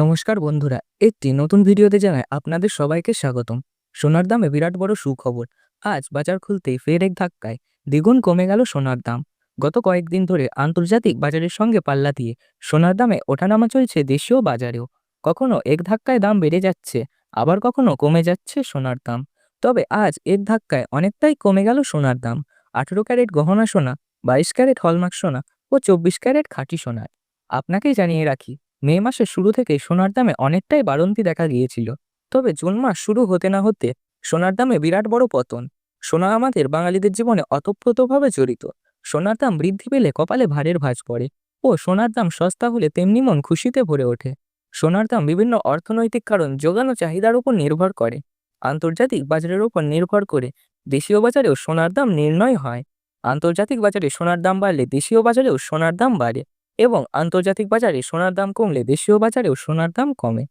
নমস্কার বন্ধুরা, একটি নতুন ভিডিওতে জানায় আপনাদের সবাইকে স্বাগতম। সোনার দামে বিরাট বড় সুখবর। আজ বাজার খুলতেই ফের এক ধাক্কায় দ্বিগুণ কমে গেল সোনার দাম। গত কয়েকদিন ধরে আন্তর্জাতিক বাজারের সঙ্গে পাল্লা দিয়ে সোনার দামে ওঠানামা চলছে দেশীয় বাজারেও। কখনো এক ধাক্কায় দাম বেড়ে যাচ্ছে, আবার কখনো কমে যাচ্ছে সোনার দাম। তবে আজ এক ধাক্কায় অনেকটাই কমে গেল সোনার দাম। আঠেরো ক্যারেট গহনা সোনা, বাইশ ক্যারেট হলমার্ক সোনা ও চব্বিশ ক্যারেট খাঁটি সোনার আপনাকেই জানিয়ে রাখি মে মাসের শুরু থেকে সোনার দামে অনেকটাই বাড়ন্তি দেখা গিয়েছিল। তবে জুন মাস শুরু হতে না হতে সোনার দামে বিরাট বড় পতন। সোনা আমাদের বাঙালিদের জীবনে অতপ্রতভাবে জড়িত। সোনার দাম বৃদ্ধি পেলে কপালে ভারের ভাঁজ পড়ে ও সোনার দাম সস্তা হলে তেমনি মন খুশিতে ভরে ওঠে। সোনার দাম বিভিন্ন অর্থনৈতিক কারণ যোগান চাহিদার উপর নির্ভর করে। আন্তর্জাতিক বাজারের উপর নির্ভর করে দেশীয় বাজারেও সোনার দাম নির্ণয় হয়। আন্তর্জাতিক বাজারে সোনার দাম বাড়লে দেশীয় বাজারেও সোনার দাম বাড়ে। এবং আন্তর্জাতিক বাজারে সোনার দাম কমলে দেশীয় বাজারেও সোনার দাম কমে।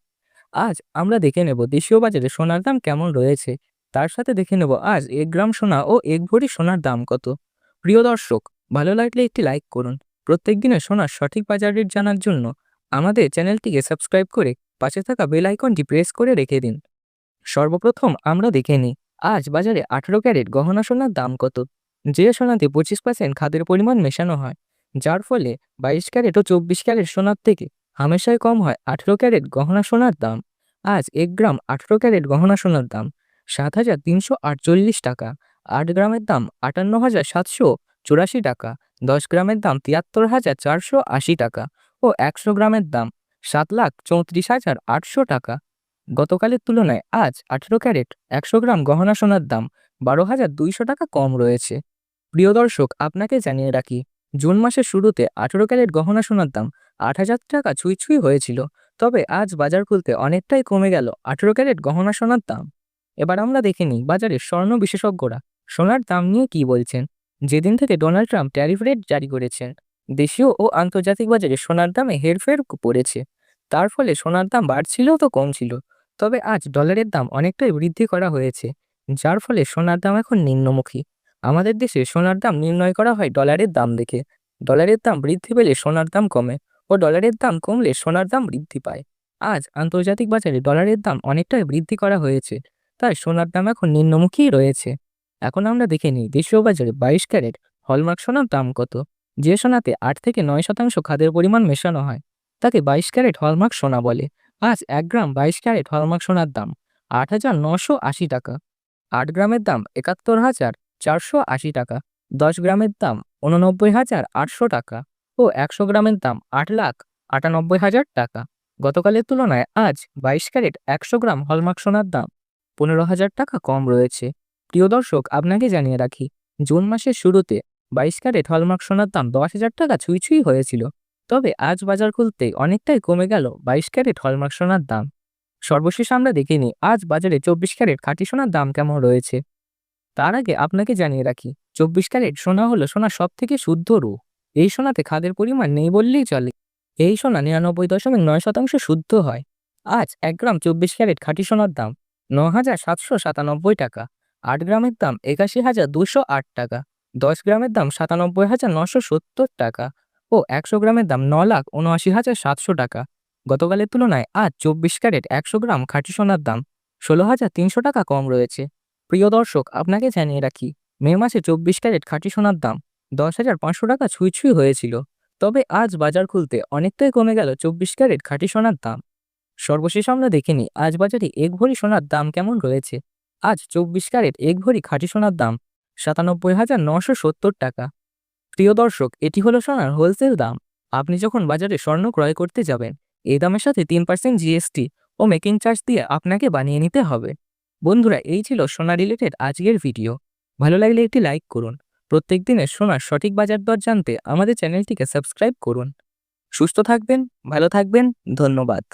আজ আমরা দেখে নেব দেশীয় বাজারে সোনার দাম কেমন রয়েছে। তার সাথে দেখে নেব আজ এক গ্রাম সোনা ও এক ভরি সোনার দাম কত। প্রিয় দর্শক, ভালো লাগলে একটি লাইক করুন। প্রত্যেক দিনের সোনার সঠিক বাজার রেট জানার জন্য আমাদের চ্যানেলটিকে সাবস্ক্রাইব করে পাশে থাকা বেল আইকনটি প্রেস করে রেখে দিন। সর্বপ্রথম আমরা দেখে নিই, আজ বাজারে আঠেরো ক্যারেট গহনা সোনার দাম কত। যে সোনাতে পঁচিশ পার্সেন্ট খাদের পরিমাণ মেশানো হয় যার ফলে বাইশ ক্যারেট ও চব্বিশ ক্যারেট সোনার থেকে হামেশাই কম হয় আঠেরো ক্যারেট গহনা সোনার দাম। আজ এক গ্রাম আঠেরো ক্যারেট গহনা সোনার দাম সাত হাজার তিনশো আটচল্লিশ টাকা, আট গ্রামের দাম আটান্ন হাজার সাতশো চুরাশি টাকা, দশ গ্রামের দাম তিয়াত্তর হাজার চারশো আশি টাকা ও একশো গ্রামের দাম সাত লাখ চৌত্রিশ হাজার আটশো টাকা। গতকালের তুলনায় আজ আঠেরো ক্যারেট একশো গ্রাম গহনা সোনার দাম বারো হাজার দুইশো টাকা কম রয়েছে। প্রিয় দর্শক, আপনাকে জানিয়ে রাখি জুন মাসের শুরুতে আঠেরো ক্যারেট গহনা সোনার দাম আট হাজার টাকা ছুঁই ছুঁই হয়েছিল। তবে আজ বাজার খুলতে অনেকটাই কমে গেল আঠেরো ক্যারেট গহনা সোনার দাম। এবার আমরা দেখে নিই বাজারের স্বর্ণ বিশেষজ্ঞরা সোনার দাম নিয়ে কি বলছেন। যেদিন থেকে ডোনাল্ড ট্রাম্প ট্যারিফ রেট জারি করেছেন, দেশীয় ও আন্তর্জাতিক বাজারে সোনার দামে হেরফের পড়েছে। তার ফলে সোনার দাম বাড়ছিলও তো কমছিল, তবে আজ ডলারের দাম অনেকটাই বৃদ্ধি করা হয়েছে, যার ফলে সোনার দাম এখন নিম্নমুখী। আমাদের দেশে সোনার দাম নির্ণয় করা হয় ডলারের দাম দেখে। ডলারের দাম বৃদ্ধি পেলে সোনার দাম কমে ও ডলারের দাম কমলে সোনার দাম বৃদ্ধি পায়। আজ আন্তর্জাতিক বাজারে ডলারের দাম অনেকটাই বৃদ্ধি করা হয়েছে, তাই সোনার দাম এখন নিম্নমুখী রয়েছে। এখন আমরা দেখে নিই দেশীয় বাজারে বাইশ ক্যারেট হলমার্ক সোনার দাম কত, যে সোনাতে আট থেকে নয় শতাংশ খাদের পরিমাণ মেশানো হয়, তাকে বাইশ ক্যারেট হলমার্ক সোনা বলে। আজ এক গ্রাম বাইশ ক্যারেট হলমার্ক সোনার দাম আট হাজার নশো আশি টাকা, আট গ্রামের দাম একাত্তর হাজার চারশো আশি টাকা। দশ গ্রামের দাম উননব্বই হাজার আটশো টাকা ও একশো গ্রামের দাম আট লাখ আটানব্বই হাজার টাকা। গতকালের তুলনায় আজ বাইশ ক্যারেট একশো গ্রাম হলমার্ক সোনার দাম পনেরো হাজার টাকা কম রয়েছে। প্রিয় দর্শক, আপনাকে জানিয়ে রাখি, জুন মাসের শুরুতে বাইশ ক্যারেট হলমার্ক সোনার দাম দশ হাজার টাকা ছুঁই ছুঁই হয়েছিল। তবে আজ বাজার খুলতে অনেকটাই কমে গেল বাইশ ক্যারেট হলমার্ক সোনার দাম। সর্বশেষ আমরা দেখিনি আজ বাজারে চব্বিশ ক্যারেট খাঁটি সোনার দাম কেমন রয়েছে। তার আগে আপনাকে জানিয়ে রাখি চব্বিশ ক্যারেট সোনা হলো সোনা সব থেকে শুদ্ধ রূপ। এই সোনাতে খাদের পরিমাণ নেই বললেই চলে। এই সোনা নিরানব্বই দশমিক নয় শতাংশ শুদ্ধ হয়। আজ এক গ্রাম চব্বিশ ক্যারেট খাঁটি সোনার দাম ন হাজার সাতশো সাতানব্বই টাকা। আট গ্রামের দাম একাশি হাজার দুশো আট টাকা। দশ গ্রামের দাম সাতানব্বই হাজার নশো সত্তর টাকা ও একশো গ্রামের দাম ন লাখ উনআশি হাজার সাতশো টাকা। গতকালের তুলনায় আজ চব্বিশ ক্যারেট একশো গ্রাম খাঁটি সোনার দাম ষোলো হাজার তিনশো টাকা কম রয়েছে। প্রিয় দর্শক, আপনাকে জানিয়ে রাখি মে মাসে চব্বিশ ক্যারেট খাঁটি সোনার দাম। দশ হাজার পাঁচশো টাকা ছুঁই ছুঁই হয়েছিল। তবে আজ বাজার খুলতে অনেকটাই কমে গেল চব্বিশ ক্যারেট খাঁটি সোনার দাম। সর্বশেষ আমরা দেখিনি আজ বাজারে এক ভরি সোনার দাম কেমন রয়েছে? আজ চব্বিশ ক্যারেট এক ভরি খাঁটি সোনার দাম সাতানব্বই হাজার নশো সত্তর টাকা। প্রিয় দর্শক, এটি হলো সোনার হোলসেল দাম। আপনি যখন বাজারে স্বর্ণ ক্রয় করতে যাবেন এই দামের সাথে তিন পার্সেন্ট জিএসটি ও মেকিং চার্জ দিয়ে আপনাকে বানিয়ে নিতে হবে। বন্ধুরা, এই ছিল সোনা রিলেটেড আজকের ভিডিও। ভালো লাগলে একটি লাইক করুন। প্রত্যেক দিনের সোনার সঠিক বাজার দর জানতে আমাদের চ্যানেলটিকে সাবস্ক্রাইব করুন। সুস্থ থাকবেন, ভালো থাকবেন, ধন্যবাদ।